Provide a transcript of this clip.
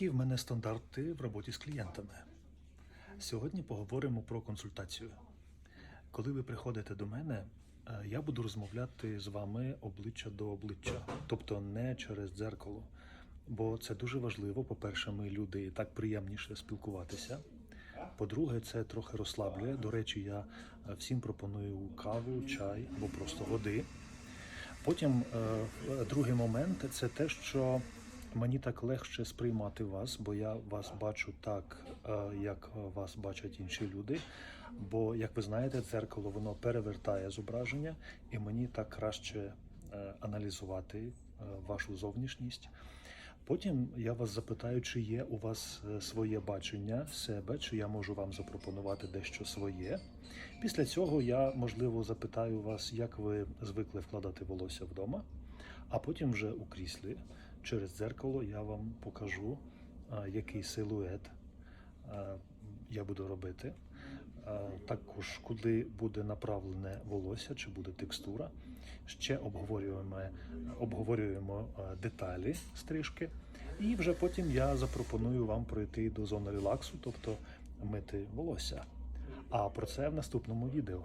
Які в мене стандарти в роботі з клієнтами? Сьогодні поговоримо про консультацію. Коли ви приходите до мене, е, я буду розмовляти з вами обличчя до обличчя, тобто не через дзеркало. Бо це дуже важливо. По-перше, ми люди так приємніше спілкуватися. По-друге, це трохи розслаблює. До речі, я е, всім пропоную каву, чай або просто води. Потім е, другий момент це те, що мені так легше сприймати вас, бо я вас бачу так, е, як вас бачать інші люди. Бо, як ви знаєте, дзеркало воно перевертає зображення, і мені так краще е, аналізувати е, вашу зовнішність. Потім я вас запитаю, чи є у вас своє бачення себе, чи я можу вам запропонувати дещо своє. Після цього я, можливо, запитаю вас, як ви звикли вкладати волосся вдома, а потім вже у кріслі через дзеркало я вам покажу, який силует я буду робити. Також куди буде направлене волосся, чи буде текстура. Ще обговорюємо, обговорюємо деталі стрижки. І вже потім я запропоную вам пройти до зони релаксу, тобто мити волосся. А про це в наступному відео.